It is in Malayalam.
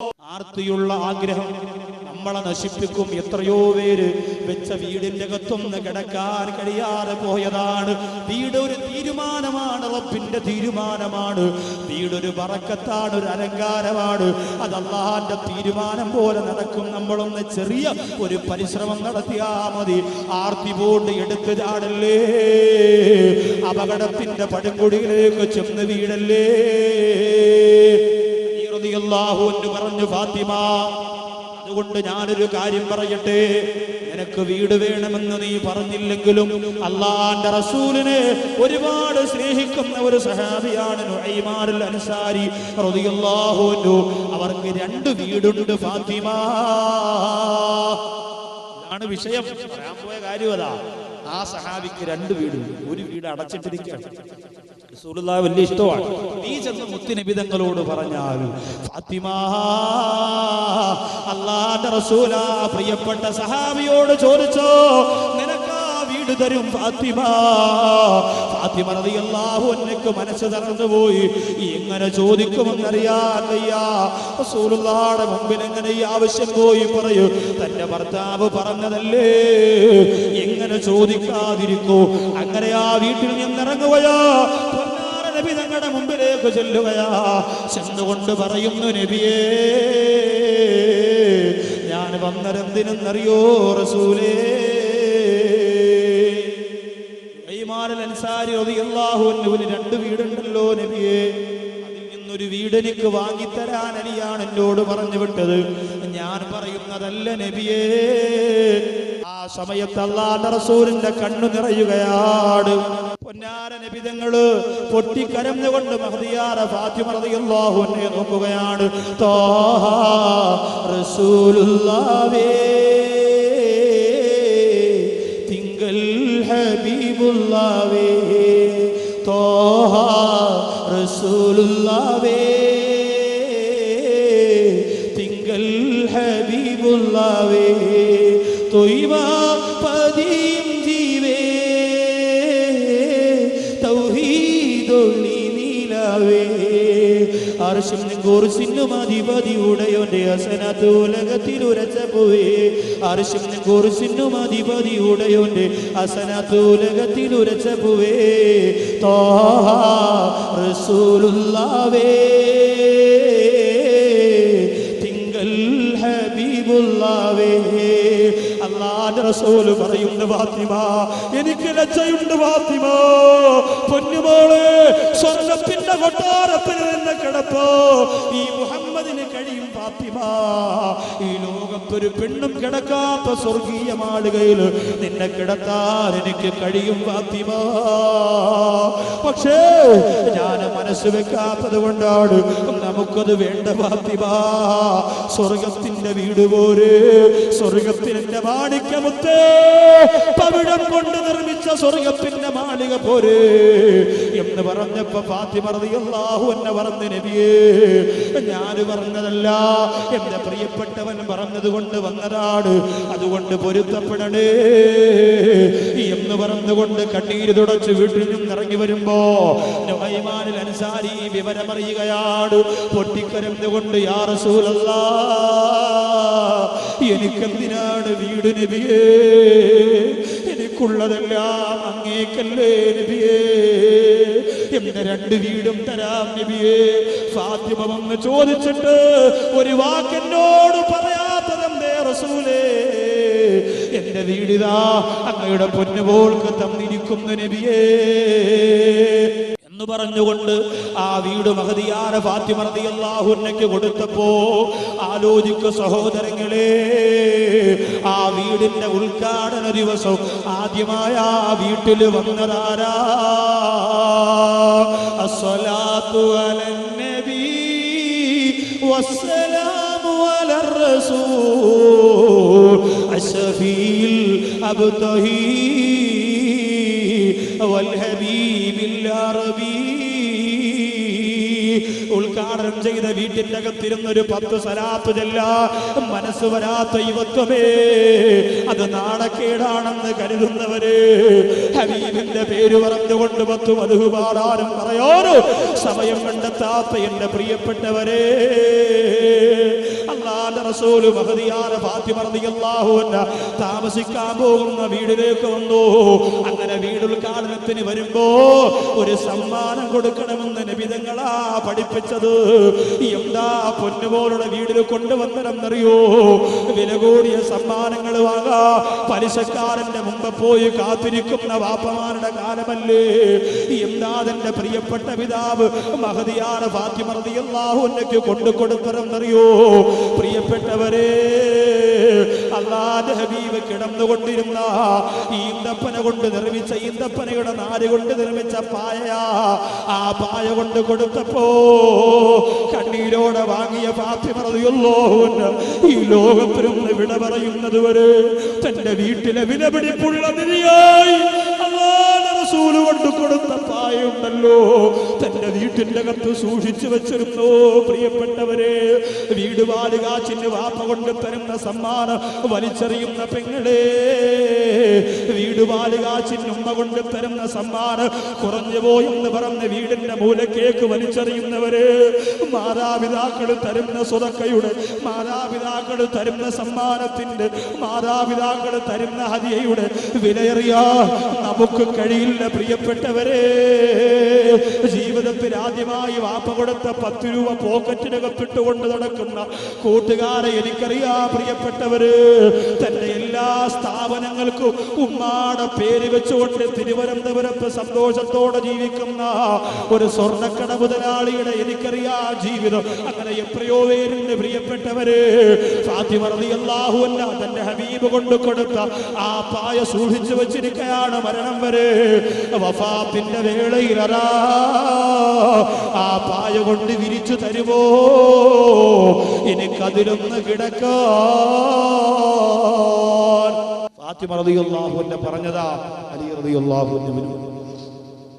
ആർത്തിയുള്ള ആഗ്രഹം നമ്മളെ നശിപ്പിക്കും. എത്രയോ പേര് വെച്ച വീടിന്റെ അകത്തൊന്ന് കിടക്കാൻ കഴിയാതെ പോയതാണ്. വീട് ഒരു തീരുമാനമാണ് റബ്ബിന്റെ തീരുമാനമാണ്. വീടൊരു പറക്കത്താണ് ഒരു അലങ്കാരമാണ്. അത് തീരുമാനം പോലെ നടക്കും. നമ്മളൊന്ന് ചെറിയ ഒരു പരിശ്രമം നടത്തിയാ മതി. ആർത്തി പോണ്ട് എടുത്തു ചാടല്ലേ അപകടത്തിന്റെ പടുങ്കുടിയിലേക്ക് ചെന്ന് വീടല്ലേ പറഞ്ഞു ഫാത്തിമ അതുകൊണ്ട് ഞാനൊരു കാര്യം പറയട്ടെ. നിനക്ക് വീട് വേണമെന്ന് നീ പറഞ്ഞില്ലെങ്കിലും അള്ളാന്റെ റസൂലിനെ ഒരുപാട് സ്നേഹിക്കുന്ന ഒരു സഹാബിയാണ് അൻസാരി അവർക്ക് രണ്ട് വീടുണ്ട് ഫാത്തിമ. ആണ് വിഷയം. പറയാൻ പോയ കാര്യം അതാ. ആ സഹാബിക്ക് രണ്ട് വീടുണ്ട്. ഒരു വീട് അടച്ചിട്ടിരിക്കുകയാണ്. റസൂലുള്ളാഹി വലിയ ഇഷ്ടമാണ്. നീ ചെന്ന് മുത്തുനബിതങ്ങളോട് പറഞ്ഞാൽ ഫാത്തിമ അള്ളാന്റെ റസൂല പ്രിയപ്പെട്ട സഹാബിയോട് ചോദിച്ചോ നിനക്ക് വീട് തരും ഫാത്തിമ? ഫാത്തിമ റളിയല്ലാഹു അൻഹയ്ക്ക് മനസ്സ് തളർന്നു പോയി. എങ്ങനെ ചോദിക്കുമെന്നറിയാൻ വയ്യ. റസൂലുള്ളാഹിയുടെ മുമ്പിൽ എങ്ങനെ ഈ ആവശ്യം പോയി പറയൂ. തന്റെ ഭർത്താവ് പറഞ്ഞതല്ലേ? എങ്ങനെ ചോദിക്കാതിരിക്കൂ. അങ്ങനെ ആ വീട്ടിൽ നിന്നിറങ്ങുകയോ തങ്ങളുടെ മുമ്പിലേക്ക് ചെല്ലുകയാ. ചെന്നുകൊണ്ട് പറയുന്നു നബിയേ ഞാൻ വന്നരെന്തിനെന്നറിയോ റസൂലേ? അൻസാരി റളിയല്ലാഹു അൻഹുവിന് രണ്ട് വീടുണ്ടല്ലോ നബിയേ. അതിൽ നിന്നൊരു വീട് എനിക്ക് വാങ്ങിത്തരാൻ അലിയാണ് എന്നോട് പറഞ്ഞു വിട്ടത്. ഞാൻ പറയുന്നതല്ല നബിയേ. ആ സമയത്ത് അള്ളാന്റെ റസൂലിന്റെ കണ്ണു നിറയുകയാണ്. നബിതങ്ങൾ പൊട്ടിക്കരഞ്ഞുകൊണ്ട് മഹദിയാറ ഫാത്തിമ റളിയല്ലാഹു നോക്കുകയാണ്. താഹ റസൂലുള്ളാഹേ തിങ്കൽ ഹബീബുള്ളാവേ തോഹ റസൂലുള്ളാവേ തിങ്കൽ ഹബീബുള്ളാവേ തൊയ്വ അർശം കുറിസിനും അധിപതി ഉടയോന്റെ അസനത്ത് ഉലകത്തിൽ ഉരച്ച പോവേ അർശം കുറിസിനും അധിപതി ഉടയോന്റെ അസനത്ത് ഉലകത്തിൽ ഉരച്ച പോവേ തോഹ റസൂലുള്ളാവേ തിങ്കൾ ഹബീബുള്ളാവേ അള്ളാന്റെ റസൂൽ പറയുന്നു ഫാത്തിമ എനിക്ക് ലജ്ജയുണ്ട് ഫാത്തിമ. പൊന്നുമോൾ സ്വർണത്തിന്റെ കൊട്ടാരത്തിൽ നിന്ന് ഈ മുഹമ്മദിന് കഴിയും ഫാത്തിമ. ഈ ലോകത്തൊരു പെണ്ണും കിടക്കാത്ത സ്വർഗീയ മാളികയിൽ നിന്നെ കിടത്താൻ എനിക്ക് കഴിയും ഫാത്തിമ. പക്ഷേ ഞാൻ മനസ്സ് വെക്കാത്തത് കൊണ്ടാണ് നമുക്കത് വേണ്ട ഫാത്തിമ. സ്വർഗത്തിന്റെ വീട് പോരെ. സ്വർഗത്തിന്റെ മാണിക്യമുത്തേ പവിഴം കൊണ്ട് നിർമ്മിച്ച സ്വർഗത്തിന്റെ മാളിക പോരെ. എന്ന് പറഞ്ഞപ്പോ പാത്തി റളിയല്ലാഹു എന്നെ പറഞ്ഞ നബിയേ ഞാൻ പറഞ്ഞതല്ല. എന്റെ പ്രിയപ്പെട്ടവൻ പറഞ്ഞത് കൊണ്ട് വന്നതാണ്. അതുകൊണ്ട് പൊരുത്തപ്പെടണേ. എന്ന് പറഞ്ഞുകൊണ്ട് കണ്ണീര് തുടച്ച് വീട്ടിൽ നിന്നും ഇറങ്ങി വരുമ്പോ അനുസാരി വിവരമറിയുകയാണ്. പൊട്ടിക്കരഞ്ഞുകൊണ്ട് യാ എനിക്കെന്തിനാണ് വീട് നബിയേ? എനിക്കുള്ളതെല്ലാം അങ്ങേക്കല്ലേ നബിയേ? എന്റെ രണ്ട് വീടും തരാം നബിയേ. വന്ന് ചോദിച്ചിട്ട് ഒരു വാക്കെന്നോട് പറയാത്തതെന്തേ റസൂലേ? എന്റെ വീടിതാ അങ്ങയുടെ പൊന്നുപോൾക്ക് തന്നിരിക്കുന്നു നബിയേ. എന്ന് പറഞ്ഞുകൊണ്ട് ആ വീട് മഹതിയാര ഫാത്തിമ റളിയല്ലാഹുന്നയ്ക്ക് കൊടുത്തപ്പോ ആലോചിക്ക സഹോദരങ്ങളെ ആ വീടിന്റെ ഉദ്ഘാടന ദിവസം ആദ്യമായ ആ വീട്ടിൽ വന്നതാരാ അസ്സലാത്തു അലൻ നബി വസ്സലാമു അലർ റസൂൽ അശ്ഫീൽ അബ്തഹി والحبيب العربي ഉദ്ഘാടനം ചെയ്ത വീട്ടിന്റെ അകത്തിരുന്നൊരു പത്ത് സലാത്ത് ചെല്ല. മനസ്സ് വരാത്ത യുവത്വമേ. അത് നാണക്കേടാണെന്ന് കരുതുന്നവര്. ഹബീബിന്റെ പേര് പറഞ്ഞുകൊണ്ട് പത്തു മധു പാടാനും പറയാനോ സമയം കണ്ടെത്താത്ത എന്റെ പ്രിയപ്പെട്ടവരെ. അള്ളാന്റെ ഫാത്തിമ റളിയല്ലാഹു അൻഹ താമസിക്കാൻ പോകുന്ന വീടിലേക്ക് വന്നു. അങ്ങനെ ഉദ്ഘാടനത്തിന് വരുമ്പോ ഒരു സമ്മാനം കൊടുക്കണമെന്ന് നബിതങ്ങളാ പഠിപ്പിച്ചത്. എന്താ പൊന്നുപോലുള്ള വീടിൽ കൊണ്ടുവന്നതെന്നറിയോ? വില കൂടിയ സമ്മാനങ്ങൾ വാങ്ങാ പലിശക്കാരന്റെ മുമ്പ് പോയി കാത്തിരിക്കുന്ന വാപ്പമാരുടെ കാലമല്ലേ? എന്താ തന്റെ പ്രിയപ്പെട്ട പിതാവ് മഹതിയാണ് ഫാത്തിമ റളിയല്ലാഹു അൻഹയ്ക്ക് കൊണ്ടു കൊടുത്തതെന്നറിയോ പ്രിയപ്പെട്ടവരെ അള്ളാന്റെ ഹബീബ് കിടന്നുകൊണ്ടിരുന്ന ഈന്തപ്പന കൊണ്ട് നിർമ്മിച്ച ഈന്തപ്പനയുടെ നാല് കൊണ്ട് നിർമ്മിച്ച പായ ആ പായ കൊണ്ട് കൊടുത്തപ്പോ കണ്ണീരോടെ വാങ്ങിയ പാത്തി പറയുള്ളോ ഈ ലോകത്തിനൊന്ന് വിട പറയുന്നത് വരെ തന്റെ വീട്ടിലെ വിലപിടിപ്പുള്ള നിധിയായി. റസൂൽ കൊണ്ട് കൊടുത്ത പായുണ്ടല്ലോ. തന്റെ വീട്ടിന്റെ അകത്ത് സൂക്ഷിച്ചു വെച്ചിരുന്നു. പ്രിയപ്പെട്ടവരെ വീട് വാലുകാച്ചിന് വാപ്പ കൊണ്ട് തരുന്ന സമ്മാനം വലിച്ചെറിയുന്ന പെങ്ങളെ. വീട് വാലുകാച്ചിന് ഉമ്മ കൊണ്ട് തരുന്ന സമ്മാനം കുറഞ്ഞു പോയെന്ന് പറഞ്ഞ് വീടിന്റെ മൂലക്കേക്ക് വലിച്ചെറിയുന്നവര് മാതാപിതാക്കൾ തരുന്ന സ്വതക്കയുടെ മാതാപിതാക്കൾ തരുന്ന സമ്മാനത്തിന്റെ മാതാപിതാക്കൾ തരുന്ന ഹതിയയുടെ വിലയേറിയ നമുക്ക് കഴിയില്ല. പ്രിയപ്പെട്ടവരെ ജീവിതത്തിൽ ആദ്യമായി വാപ്പ കൊടുത്ത പത്ത് രൂപ പോക്കറ്റിനകത്തിട്ടുകൊണ്ട് നടക്കുന്ന കൂട്ടുകാരെ എനിക്കറിയാ പ്രിയപ്പെട്ടവര്. തന്റെ എല്ലാ സ്ഥാപനങ്ങൾക്കും ഉമ്മാടെ പേര് വെച്ചുകൊണ്ട് തിരുവനന്തപുരത്ത് സന്തോഷത്തോടെ ജീവിക്കുന്ന ഒരു സ്വർണക്കട മുതലാളിയുടെ എനിക്കറിയാ ജീവിതം. അങ്ങനെ എത്രയോ പേരുണ്ട് പ്രിയപ്പെട്ടവര്. തന്റെ ഹബീബ് കൊണ്ട് കൊടുത്ത ആ പായ സൂക്ഷിച്ചു വെച്ചിരിക്കുകയാണ് മരണം വരെ. വഫാത്തിന്റെ വേളയിലറാ ആ പായ കൊണ്ട് വിരിച്ചു തരുമോ? എനിക്കതിലൊന്ന് കിടക്കാൻ. ഫാത്തിമ റളിയല്ലാഹു പറഞ്ഞതാ. അലി റളിയല്ലാഹു